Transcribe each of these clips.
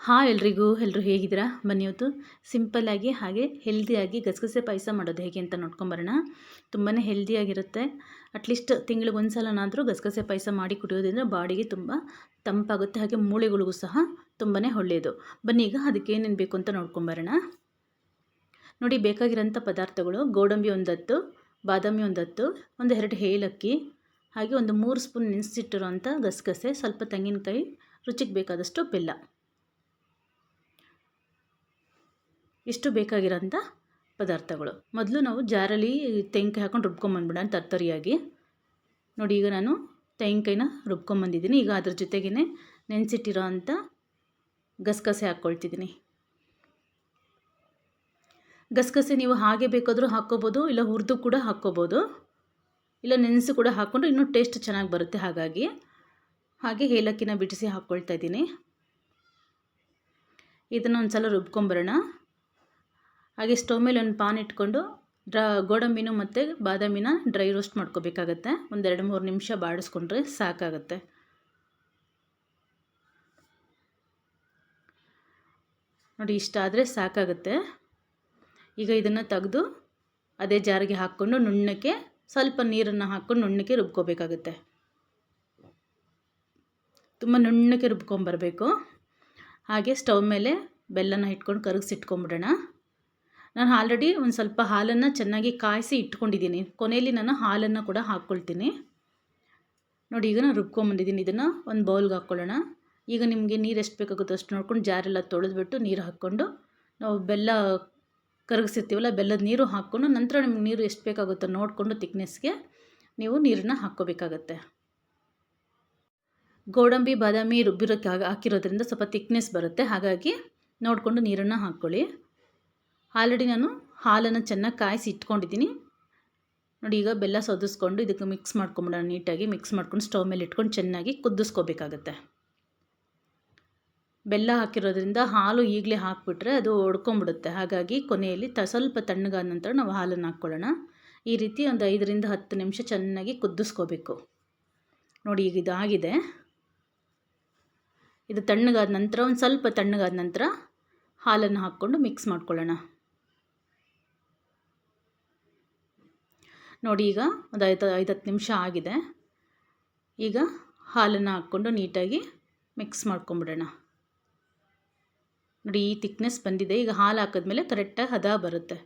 Hi ಎಲ್ರಿಗೂ ಎಲ್ಲರೂ ಹೇಗಿದ್ದೀರಾ? ಬನ್ನಿ ಇವತ್ತು ಸಿಂಪಲ್ಲಾಗಿ ಹಾಗೆ ಹೆಲ್ದಿಯಾಗಿ ಗಸಗಸೆ ಪಾಯಸ ಮಾಡೋದು ಹೇಗೆ ಅಂತ ನೋಡ್ಕೊಂಬರೋಣ. ತುಂಬಾ ಹೆಲ್ದಿಯಾಗಿರುತ್ತೆ ಅಟ್ಲೀಸ್ಟ್ ತಿಂಗಳಿಗೆ ಒಂದು ಸಲನಾದರೂ ಗಸಗಸೆ ಪಾಯಸ ಮಾಡಿ ಕುಡಿಯೋದ್ರಿಂದ ಬಾಡಿಗೆ ತುಂಬ ತಂಪಾಗುತ್ತೆ. ಹಾಗೆ ಮೂಳೆಗಳಿಗೂ ಸಹ ತುಂಬಾ ಒಳ್ಳೆಯದು. ಬನ್ನಿ ಈಗ ಅದಕ್ಕೆ ಏನೇನು ಬೇಕು ಅಂತ ನೋಡ್ಕೊಂಬರೋಣ. ನೋಡಿ, ಬೇಕಾಗಿರೋಂಥ ಪದಾರ್ಥಗಳು, ಗೋಡಂಬಿ ಒಂದತ್ತು, ಬಾದಾಮಿ ಒಂದತ್ತು, ಒಂದು ಎರಡು ಏಲಕ್ಕಿ, ಹಾಗೆ ಒಂದು ಮೂರು ಸ್ಪೂನ್ ನೆನೆಸಿಟ್ಟಿರೋಂಥ ಗಸಗಸೆ, ಸ್ವಲ್ಪ ತೆಂಗಿನಕಾಯಿ, ರುಚಿಗೆ ಬೇಕಾದಷ್ಟು ಬೆಲ್ಲ. ಇಷ್ಟು ಬೇಕಾಗಿರೋಂಥ ಪದಾರ್ಥಗಳು. ಮೊದಲು ನಾವು ಜಾರಲ್ಲಿ ತೆಂಗಿನಕಾಯಿ ಹಾಕೊಂಡು ರುಬ್ಕೊಂಬಂದ್ಬಿಡೋಣ ತರ್ತರಿಯಾಗಿ. ನೋಡಿ, ಈಗ ನಾನು ತೆಂಗಿನಕಾಯಿನ ರುಬ್ಕೊಂಬಂದಿದ್ದೀನಿ ಈಗ ಅದ್ರ ಜೊತೆಗೇ ನೆನೆಸಿಟ್ಟಿರೋ ಅಂಥ ಗಸಗಸೆ ಹಾಕ್ಕೊಳ್ತಿದ್ದೀನಿ. ಗಸಗಸೆ ನೀವು ಹಾಗೆ ಬೇಕಾದರೂ ಹಾಕ್ಕೋಬೋದು, ಇಲ್ಲ ಹುರಿದು ಕೂಡ ಹಾಕ್ಕೋಬೋದು. ಇಲ್ಲ ನೆನೆಸಿ ಕೂಡ ಹಾಕ್ಕೊಂಡು ಇನ್ನೂ ಟೇಸ್ಟ್ ಚೆನ್ನಾಗಿ ಬರುತ್ತೆ ಹಾಗಾಗಿ. ಹಾಗೆ ಏಲಕ್ಕಿನ ಬಿಡಿಸಿ ಹಾಕ್ಕೊಳ್ತಾ ಇದ್ದೀನಿ. ಇದನ್ನು ಒಂದು ಸಲ ರುಬ್ಕೊಂಬರೋಣ. ಹಾಗೆ ಸ್ಟವ್ ಮೇಲೆ ಒಂದು ಪಾನ್ ಇಟ್ಕೊಂಡು ಡ್ರ ಗೋಡಂಬಿನೂ ಮತ್ತು ಬಾದಾಮಿನ ಡ್ರೈ ರೋಸ್ಟ್ ಮಾಡ್ಕೋಬೇಕಾಗತ್ತೆ. ಒಂದೆರಡು ಮೂರು ನಿಮಿಷ ಬಾಡಿಸ್ಕೊಂಡ್ರೆ ಸಾಕಾಗತ್ತೆ. ನೋಡಿ, ಇಷ್ಟ ಆದರೆ ಸಾಕಾಗುತ್ತೆ. ಈಗ ಇದನ್ನು ತೆಗೆದು ಅದೇ ಜಾರಿಗೆ ಹಾಕ್ಕೊಂಡು ನುಣ್ಣಕ್ಕೆ ಸ್ವಲ್ಪ ನೀರನ್ನು ಹಾಕ್ಕೊಂಡು ನುಣ್ಣಕ್ಕೆ ರುಬ್ಕೋಬೇಕಾಗುತ್ತೆ. ತುಂಬ ನುಣ್ಣಕ್ಕೆ ರುಬ್ಕೊಂಬರಬೇಕು. ಹಾಗೆ ಸ್ಟವ್ ಮೇಲೆ ಬೆಲ್ಲನ ಇಟ್ಕೊಂಡು ಕರಗಿಸಿಟ್ಕೊಂಬಿಡೋಣ. ನಾನು ಆಲ್ರೆಡಿ ಒಂದು ಸ್ವಲ್ಪ ಹಾಲನ್ನು ಚೆನ್ನಾಗಿ ಕಾಯಿಸಿ ಇಟ್ಕೊಂಡಿದ್ದೀನಿ. ಕೊನೆಯಲ್ಲಿ ನಾನು ಹಾಲನ್ನು ಕೂಡ ಹಾಕ್ಕೊಳ್ತೀನಿ. ನೋಡಿ, ಈಗ ನಾನು ರುಬ್ಕೊಂಬಂದಿದ್ದೀನಿ. ಇದನ್ನು ಒಂದು ಬೌಲ್ಗೆ ಹಾಕ್ಕೊಳ್ಳೋಣ. ಈಗ ನಿಮಗೆ ನೀರು ಎಷ್ಟು ಬೇಕಾಗುತ್ತೋ ಅಷ್ಟು ನೋಡ್ಕೊಂಡು ಜಾರೆಲ್ಲ ತೊಳೆದ್ಬಿಟ್ಟು ನೀರು ಹಾಕ್ಕೊಂಡು ನಾವು ಬೆಲ್ಲ ಕರಗಿಸಿರ್ತೀವಲ್ಲ, ಬೆಲ್ಲದ ನೀರು ಹಾಕ್ಕೊಂಡು ನಂತರ ನಿಮ್ಗೆ ನೀರು ಎಷ್ಟು ಬೇಕಾಗುತ್ತೋ ನೋಡಿಕೊಂಡು ತಿಕ್ನೆಸ್ಗೆ ನೀವು ನೀರನ್ನು ಹಾಕ್ಕೋಬೇಕಾಗತ್ತೆ. ಗೋಡಂಬಿ, ಬಾದಾಮಿ ರುಬ್ಬಿರೋಕ್ಕೆ ಹಾಕಿರೋದ್ರಿಂದ ಸ್ವಲ್ಪ ತಿಕ್ನೆಸ್ ಬರುತ್ತೆ. ಹಾಗಾಗಿ ನೋಡಿಕೊಂಡು ನೀರನ್ನು ಹಾಕ್ಕೊಳ್ಳಿ. ಆಲ್ರೆಡಿ ನಾನು ಹಾಲನ್ನು ಚೆನ್ನಾಗಿ ಕಾಯಿಸಿ ಇಟ್ಕೊಂಡಿದ್ದೀನಿ. ನೋಡಿ, ಈಗ ಬೆಲ್ಲ ಸೋದಿಸ್ಕೊಂಡು ಇದಕ್ಕೆ ಮಿಕ್ಸ್ ಮಾಡ್ಕೊಂಬಿಡೋಣ ನೀಟಾಗಿ. ಮಿಕ್ಸ್ ಮಾಡ್ಕೊಂಡು ಸ್ಟವ್ ಮೇಲೆ ಇಟ್ಕೊಂಡು ಚೆನ್ನಾಗಿ ಕುದಿಸ್ಕೋಬೇಕಾಗತ್ತೆ. ಬೆಲ್ಲ ಹಾಕಿರೋದ್ರಿಂದ ಹಾಲು ಈಗಲೇ ಹಾಕಿಬಿಟ್ರೆ ಅದು ಒಡ್ಕೊಂಬಿಡುತ್ತೆ. ಹಾಗಾಗಿ ಕೊನೆಯಲ್ಲಿ ತ, ಸ್ವಲ್ಪ ತಣ್ಣಗಾದ ನಂತರ ನಾವು ಹಾಲನ್ನು ಹಾಕ್ಕೊಳ್ಳೋಣ. ಈ ರೀತಿ ಒಂದು ಐದರಿಂದ ಹತ್ತು ನಿಮಿಷ ಚೆನ್ನಾಗಿ ಕುದಿಸ್ಕೋಬೇಕು. ನೋಡಿ, ಈಗ ಇದಾಗಿದೆ. ಇದು ತಣ್ಣಗಾದ ನಂತರ, ಒಂದು ಸ್ವಲ್ಪ ತಣ್ಣಗಾದ ನಂತರ ಹಾಲನ್ನು ಹಾಕ್ಕೊಂಡು ಮಿಕ್ಸ್ ಮಾಡ್ಕೊಳ್ಳೋಣ. ನೋಡಿ ಈಗ ಒಂದು ಐದು ಐದು ಹತ್ತು ನಿಮಿಷ ಆಗಿದೆ. ಈಗ ಹಾಲನ್ನು ಹಾಕ್ಕೊಂಡು ನೀಟಾಗಿ ಮಿಕ್ಸ್ ಮಾಡ್ಕೊಂಬಿಡೋಣ. ನೋಡಿ, ಈ ತಿಕ್ನೆಸ್ ಬಂದಿದೆ. ಈಗ ಹಾಲು ಹಾಕಿದ್ಮೇಲೆ ಕರೆಕ್ಟಾಗಿ ಹದ ಬರುತ್ತೆ.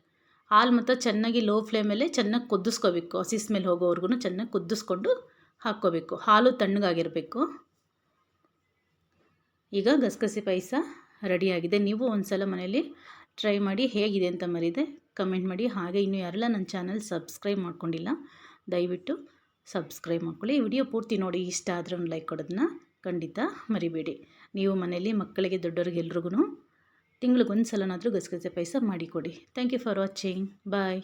ಹಾಲು ಮತ್ತು ಚೆನ್ನಾಗಿ ಲೋ ಫ್ಲೇಮಲ್ಲೇ ಚೆನ್ನಾಗಿ ಕುದಿಸ್ಕೋಬೇಕು. ಹಸಿಸ್ ಸ್ಮೆಲ್ ಹೋಗೋವರೆಗೂ ಚೆನ್ನಾಗಿ ಕುದಿಸ್ಕೊಂಡು ಹಾಕ್ಕೋಬೇಕು. ಹಾಲು ತಣ್ಣಗಾಗಿರಬೇಕು. ಈಗ ಗಸಗಸೆ ಪಾಯಸ ರೆಡಿಯಾಗಿದೆ ನೀವು ಒಂದು ಸಲ ಮನೇಲಿ ಟ್ರೈ ಮಾಡಿ ಹೇಗಿದೆ ಅಂತ ಮರಿದೆ. ಕಮೆಂಟ್ ಮಾಡಿ. ಹಾಗೆ ಇನ್ನೂ ಯಾರೆಲ್ಲ ನನ್ನ ಚಾನಲ್ ಸಬ್ಸ್ಕ್ರೈಬ್ ಮಾಡ್ಕೊಂಡಿಲ್ಲ, ದಯವಿಟ್ಟು ಸಬ್ಸ್ಕ್ರೈಬ್ ಮಾಡ್ಕೊಳ್ಳಿ. ವಿಡಿಯೋ ಪೂರ್ತಿ ನೋಡಿ, ಇಷ್ಟ ಆದರೆ ಒಂದು ಲೈಕ್ ಕೊಡೋದನ್ನ ಖಂಡಿತ ಮರಿಬೇಡಿ. ನೀವು ಮನೆಯಲ್ಲಿ ಮಕ್ಕಳಿಗೆ ದೊಡ್ಡವ್ರಿಗೆ ಎಲ್ರಿಗೂ ತಿಂಗ್ಳಿಗೆ ಒಂದು ಸಲನಾದರೂ ಗಸಗಸೆ ಪಾಯಸ ಮಾಡಿಕೊಡಿ. Thank you for watching bye